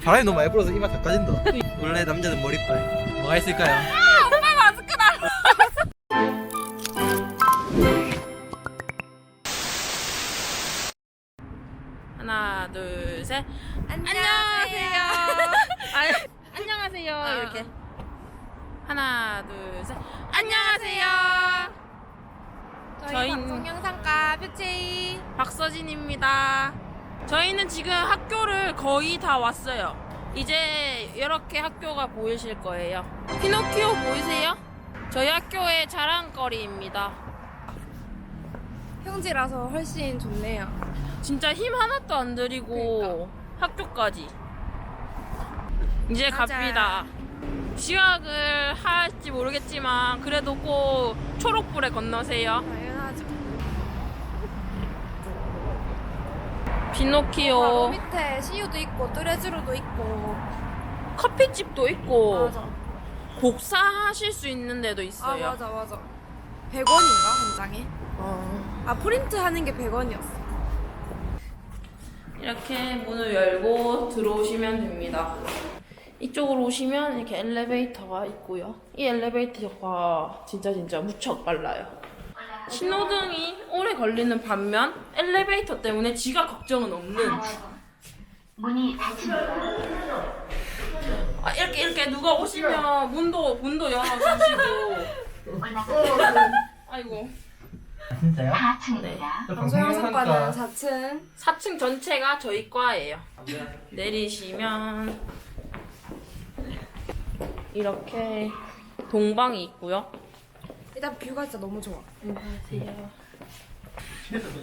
바람이 너무 많이 불어서 이마 다 까진다. 원래 남자는 머리빨. 뭐가 있을까요? 하나, 둘, 셋. 안녕하세요. 아니, 안녕하세요. 아. 이렇게. 하나, 둘, 셋. 안녕하세요. 저희 저희- 방송 영상과 뷰체이 박서진입니다. 저희는 지금 학교를 거의 다 왔어요. 이제 이렇게 학교가 보이실 거예요. 피노키오 보이세요? 저희 학교의 자랑거리입니다. 형지라서 훨씬 좋네요. 진짜 힘 하나도 안 들이고 학교까지 이제 맞아. 갑니다. 지각을 할지 모르겠지만 그래도 꼭 초록불에 건너세요. 당연하죠. 바로 피노키오 밑에 시우도 있고 뚜레쥬르도 있고. 커피집도 있고 맞아. 복사하실 수 있는 데도 아 있어요. 맞아 맞아. 100원인가 한 장에? 어. 아 프린트 하는 게 100원이었어. 이렇게 문을 열고 들어오시면 됩니다. 이쪽으로 오시면 이렇게 엘리베이터가 있고요. 이 엘리베이터가 진짜 진짜 무척 빨라요. 신호등이 오래 걸리는 반면 엘리베이터 때문에 지각 걱정은 없는. 문이 닫힙니다. 아, 이렇게 이렇게 누가 오시면 문도 문도 열어주시고. 아이고. 진짜요? 4층입니다. 방송 영상과는 4층. 4층 전체가 저희 과예요. 내리시면 이렇게 동방이 있고요. 일단 뷰가 진짜 너무 좋아. 안녕하세요.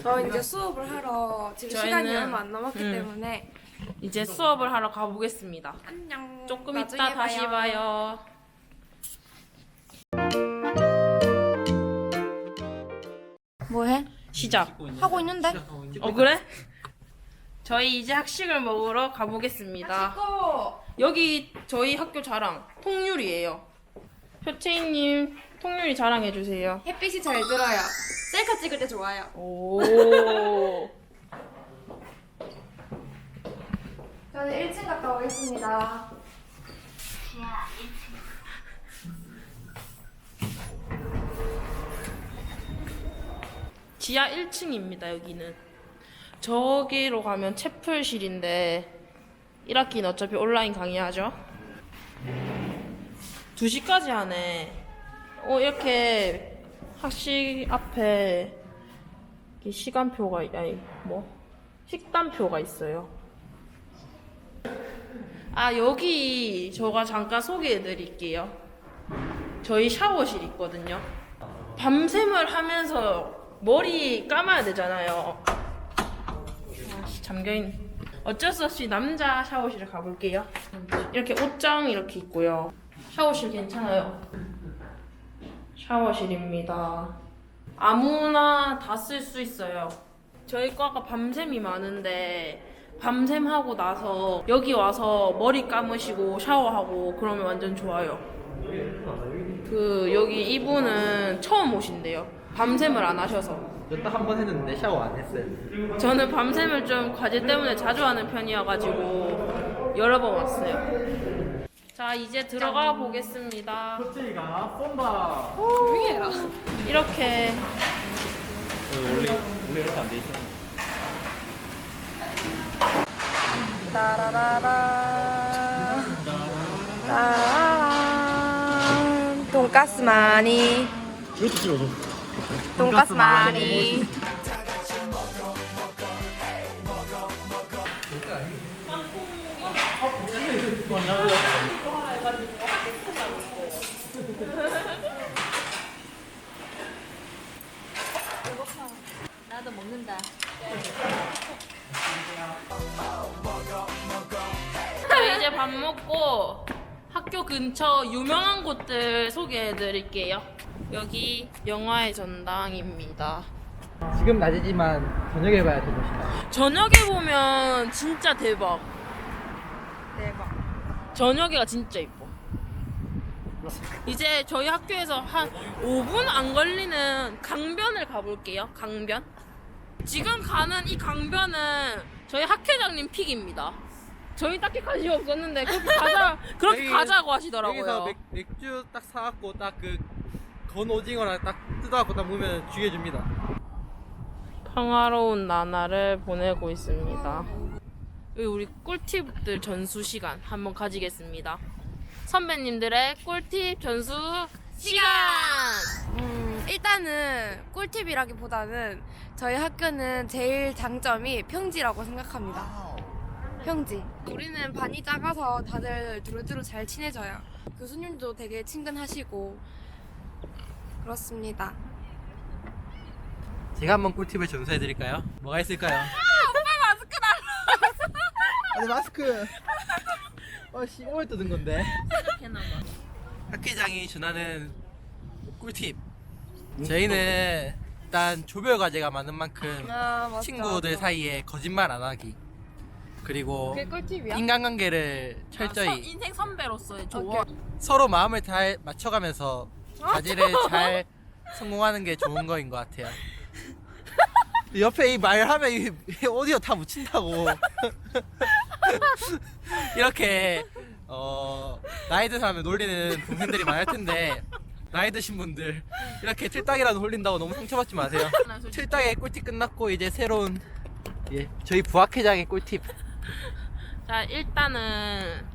저 이제 수업을 하러 지금 저희는- 시간이 얼마 안 남았기 음. 때문에 이제 수업을 하러 가보겠습니다. 안녕. 조금 나중에 이따 다시 봐요. 뭐해? 시작. 하고 있는데? 어 그래? 저희 이제 학식을 먹으러 가보겠습니다. 고 여기 저희 학교 자랑 통유리예요. 표체인님 통유리 자랑해 주세요. 햇빛이 잘 들어요. 셀카 찍을 때 좋아요. 오. 저는 1층 갔다 오겠습니다. 지하 1층. 지하 1층입니다, 여기는. 저기로 가면 채플실인데, 1학기는 어차피 온라인 강의하죠? 2시까지 하네. 어, 이렇게 학식 앞에 시간표가, 아니, 뭐, 식단표가 있어요. 아, 여기 제가 잠깐 소개해 드릴게요. 저희 샤워실 있거든요. 밤샘을 하면서 머리 감아야 되잖아요. 아씨 잠겨있네. 어쩔 수 없이 남자 샤워실에 가볼게요. 이렇게 옷장 이렇게 있고요. 샤워실 괜찮아요. 샤워실입니다. 아무나 다 쓸 수 있어요. 저희 과가 밤샘이 많은데 밤샘 하고 나서 여기 와서 머리 감으시고 샤워하고 그러면 완전 좋아요. 그 여기 이분은 처음 오신대요. 밤샘을 안 하셔서. 딱 한 번 했는데 샤워 안 했어요. 저는 밤샘을 좀 과제 때문에 자주 하는 편이어가지고 여러 번 왔어요. 자 이제 들어가 보겠습니다. 호찌가 쏜다. 이렇게 원래 원래 이렇게 안돼 있어. 따라라라. 따라란. 돈가스 많이. 이것도 찍어줘. 돈가스 많이. 나도 먹는다. 이제 밥 먹고 학교 근처 유명한 곳들 소개해 드릴게요. 여기 영화의 전당입니다. 지금 낮이지만 저녁에 봐야 될 곳이다. 저녁에 보면 진짜 대박. 대박. 저녁에가 진짜 이뻐. 이제 저희 학교에서 한 5분 안 걸리는 강변을 가볼게요. 강변. 지금 가는 이 강변은 저희 학회장님 픽입니다. 저희 딱히 관심 없었는데 그렇게 가자 그렇게 여기- 가자고 여기서 하시더라고요. 맥, 맥주 딱 사갖고 딱 그 건 오징어랑 딱 뜯어갖고 딱 먹으면 죽여줍니다. 평화로운 나날을 보내고 있습니다. 여기 우리 꿀팁들 전수 시간 한번 가지겠습니다. 선배님들의 꿀팁 전수 시간. 음, 일단은 꿀팁이라기보다는 저희 학교는 제일 장점이 평지라고 생각합니다. 평지. 우리는 반이 작아서 다들 두루두루 잘 친해져요. 교수님도 되게 친근하시고 그렇습니다. 제가 한번 꿀팁을 전수해드릴까요? 뭐가 있을까요? 아, 오빠 마스크 달라. 아니 마스크. 어, 씨, 오늘 뜯은 건데. 학회장이 전하는 꿀팁. 저희는 일단 조별 과제가 많은 만큼 아, 맞다. 친구들 사이에 거짓말 안 하기. 그리고 그게 꿀팁이야? 인간관계를 아, 철저히 서- 인생 선배로서의 조언. 서로 마음을 잘 맞춰가면서 과제를 잘 성공하는 게 좋은 거인 것 같아요. 옆에 이 말하면 이 오디오 다 묻힌다고. 이렇게 어 나이 든 사람을 놀리는 동생들이 많을 텐데 나이 드신 분들 이렇게 틀딱이라도 홀린다고 너무 상처받지 마세요. 틀딱의 꿀팁 끝났고 이제 새로운 예 저희 부학회장의 꿀팁. 자 일단은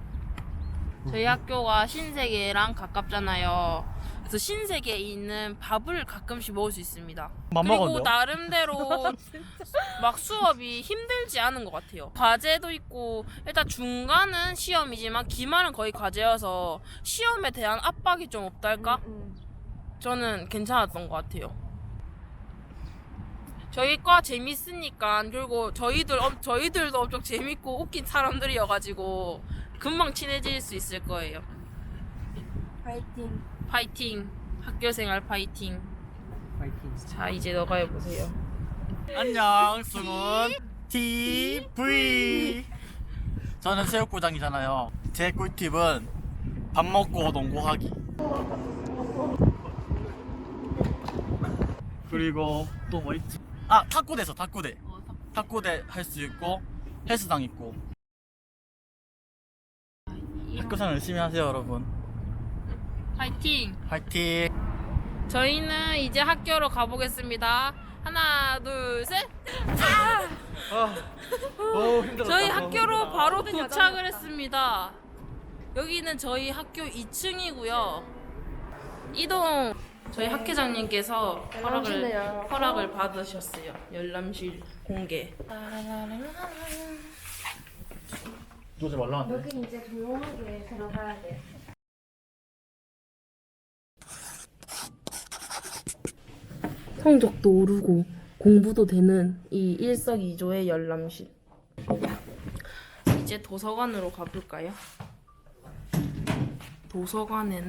저희 학교가 신세계랑 가깝잖아요. 그래서 신세계에 있는 밥을 가끔씩 먹을 수 있습니다. 그리고 나름대로 막 수업이 힘들지 않은 것 같아요. 과제도 있고 일단 중간은 시험이지만 기말은 거의 과제여서 시험에 대한 압박이 좀 없달까? 음. 저는 괜찮았던 것 같아요. 저희 과 재밌으니까 그리고 저희들 엄- 저희들도 엄청 재밌고 웃긴 사람들이어가지고 금방 친해질 수 있을 거예요. 파이팅. 파이팅. 학교생활 파이팅. 자 이제 너가 해보세요. 안녕 승훈. TV 저는 체육부장이잖아요. 제 꿀팁은 밥 먹고 농구하기. 그리고 또 뭐 있지? 아 탁구대에서 탁구대. 탁구대 할 수 있고 헬스장 있고. 학교생활 열심히 하세요 여러분 파이팅. 화이팅 저희는 이제 학교로 가보겠습니다. 하나 둘 셋. 아, 오 힘들었다. 저희 학교로 바로 도착을 했습니다. 여기는 저희 학교 2층이고요. 이동 저희 학회장님께서 허락을 허락을 받으셨어요. 열람실 공개. 조지 말라는데 여기 이제 조용하게 들어가야 돼. 성적도 오르고 공부도 되는 이 일석이조의 열람실. 이제 도서관으로 가볼까요? 도서관에는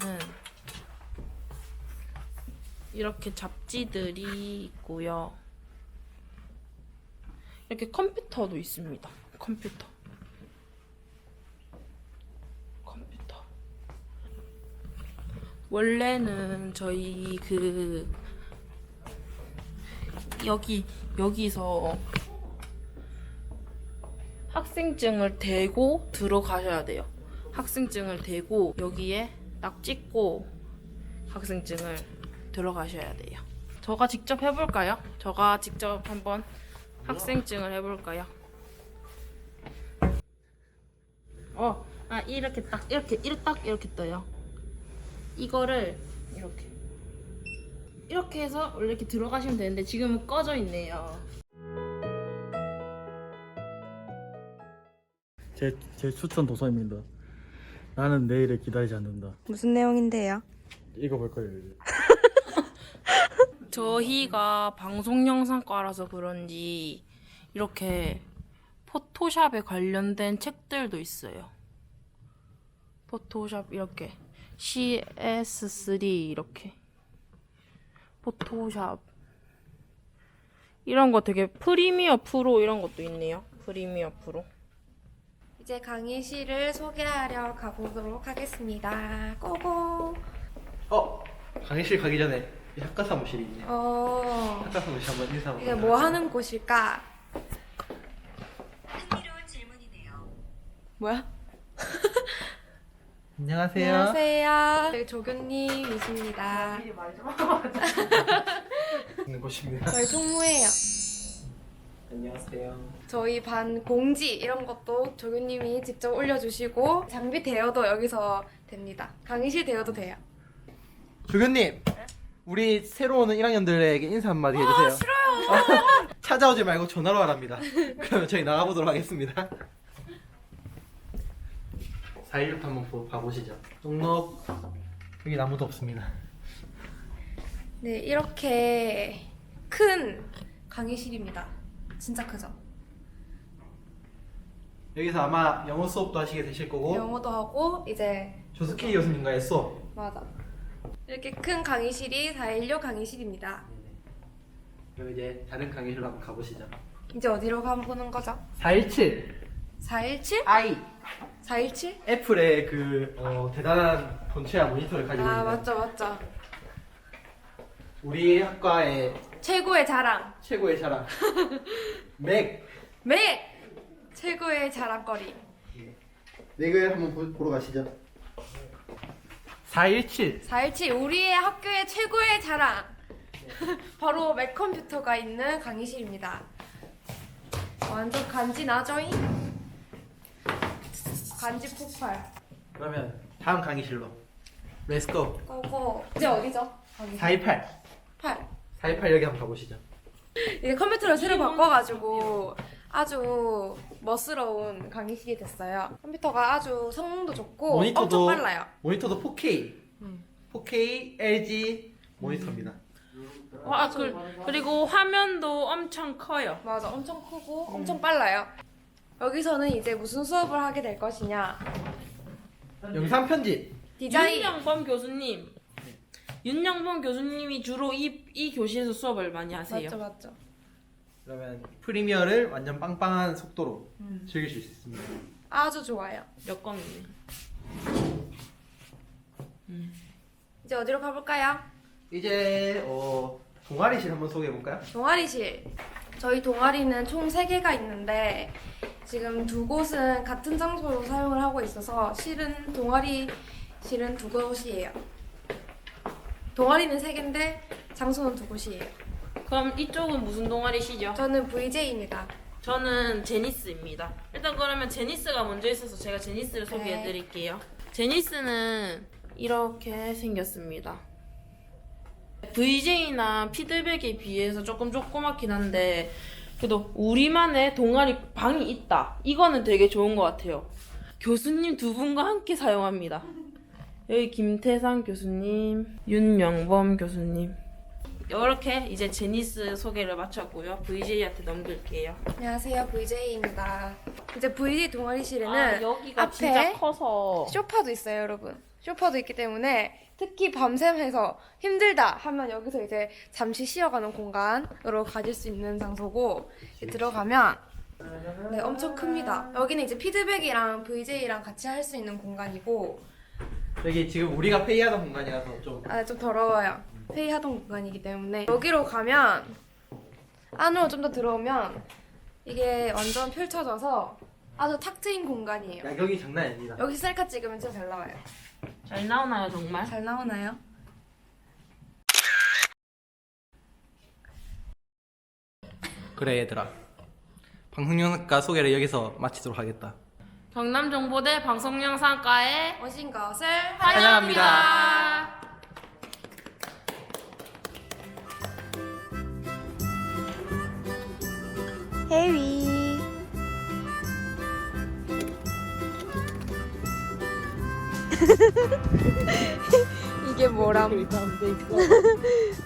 이렇게 잡지들이 있고요. 이렇게 컴퓨터도 있습니다. 컴퓨터. 컴퓨터. 원래는 저희 그 여기 여기서 학생증을 대고 들어가셔야 돼요. 학생증을 대고 여기에 딱 찍고 학생증을 들어가셔야 돼요. 저가 직접 해볼까요? 저가 직접 한번 학생증을 해볼까요? 어, 아 이렇게 딱 이렇게 이렇게 딱 이렇게 떠요. 이거를 이렇게 이렇게 해서 원래 이렇게 들어가시면 되는데 지금은 꺼져 있네요. 제, 제 추천 도서입니다 나는 내일을 기다리지 않는다 무슨 내용인데요? 읽어볼 거예요 이제. 저희가 방송 영상과라서 그런지 이렇게 포토샵에 관련된 책들도 있어요. 포토샵 이렇게 CS3 이렇게 포토샵 이런 거 되게 프리미어 프로 이런 것도 있네요. 프리미어 프로. 이제 강의실을 소개하려 가보도록 하겠습니다. 고고. 어 강의실 가기 전에 이 학과 사무실이 있네. 어. 학과 사무실 한번 인사. 이게 뭐 하는 곳일까? 뭐야? 안녕하세요. 안녕하세요. 저희 조교님이십니다. 있는 곳입니다. 저희 총무예요. 안녕하세요. 저희 반 공지 이런 것도 조교님이 직접 올려주시고 장비 대여도 여기서 됩니다. 강의실 대여도 돼요. 조교님, 우리 새로 오는 1학년들에게 인사 한마디 해주세요. 싫어요. 찾아오지 말고 전화로 하랍니다. 그러면 저희 나가보도록 하겠습니다. 416 한번 보- 봐보시죠. 종록 여기 아무도 없습니다. 네, 이렇게 큰 강의실입니다. 진짜 크죠? 여기서 아마 영어 수업도 하시게 되실 거고 영어도 하고 이제 조스키 교수님과의 수업 맞아. 이렇게 큰 강의실이 416 강의실입니다. 그럼 이제 다른 강의실로 한번 가보시죠. 이제 어디로 가보는 거죠? 417 417? i 417? 애플의 그 어, 대단한 본체와 모니터를 가지고 아 있는 맞죠 맞죠. 우리 학과의 최고의 자랑. 최고의 자랑 맥 맥! 최고의 자랑거리. 맥을 한번 보, 보러 가시죠. 417 417 우리의 학교의 최고의 자랑. 바로 맥 컴퓨터가 있는 강의실입니다. 완전 간지 나죠잉? 간지 폭발. 그러면 다음 강의실로 렛츠고 고고. 이제 어디죠? 강의실. 428 8. 428 여기 한번 가보시죠. 이제 컴퓨터를 새로 바꿔가지고 아주 멋스러운 강의실이 됐어요. 컴퓨터가 아주 성능도 좋고 모니터도 엄청 빨라요. 모니터도 4K 음. 4K LG 모니터입니다. 와, 그, 그리고 화면도 엄청 커요. 맞아, 엄청 크고 엄청 빨라요. 여기서는 이제 무슨 수업을 하게 될 것이냐? 영상 편집 디자인. 윤영범 교수님. 윤영범 교수님이 주로 이, 이 교실에서 수업을 많이 하세요. 맞죠, 맞죠. 그러면 프리미어를 완전 빵빵한 속도로 음. 즐기실 수 있습니다. 아주 좋아요. 역광이네. 이제 어디로 가볼까요? 이제 어, 동아리실 한번 소개해 볼까요? 동아리실. 저희 동아리는 총 3개가 있는데 지금 두 곳은 같은 장소로 사용을 하고 있어서 실은 동아리 실은 두 곳이에요. 동아리는 3개인데 장소는 두 곳이에요. 그럼 이쪽은 무슨 동아리시죠? 저는 VJ입니다. 저는 제니스입니다. 일단 그러면 제니스가 먼저 있어서 제가 제니스를 소개해 드릴게요. 제니스는 이렇게 생겼습니다. VJ나 피드백에 비해서 조금 조그맣긴 한데 그래도 우리만의 동아리 방이 있다. 이거는 되게 좋은 것 같아요. 교수님 두 분과 함께 사용합니다. 여기 김태상 교수님, 윤영범 교수님. 이렇게 이제 제니스 소개를 마쳤고요. VJ한테 넘길게요. 안녕하세요, VJ입니다. 이제 VJ 동아리실에는 아, 여기가 앞에 진짜 커서 쇼파도 있어요, 여러분. 쇼파도 있기 때문에 특히 밤샘해서 힘들다 하면 여기서 이제 잠시 쉬어가는 공간으로 가질 수 있는 장소고 이제 들어가면 네, 엄청 큽니다. 여기는 이제 피드백이랑 VJ랑 같이 할 수 있는 공간이고 여기 지금 우리가 회의하던 공간이라서 좀 아, 좀 더러워요. 회의하던 공간이기 때문에 여기로 가면 안으로 좀 더 들어오면 이게 완전 펼쳐져서 아주 탁 트인 공간이에요. 야경이 장난 아닙니다. 여기 셀카 찍으면 진짜 잘 나와요. 잘 나오나요 정말? 잘 나오나요? 그래 얘들아. 방송영상과 소개를 여기서 마치도록 하겠다. 경남정보대 방송영상과에 오신 것을 환영합니다. 환영합니다. 해 이게 뭐람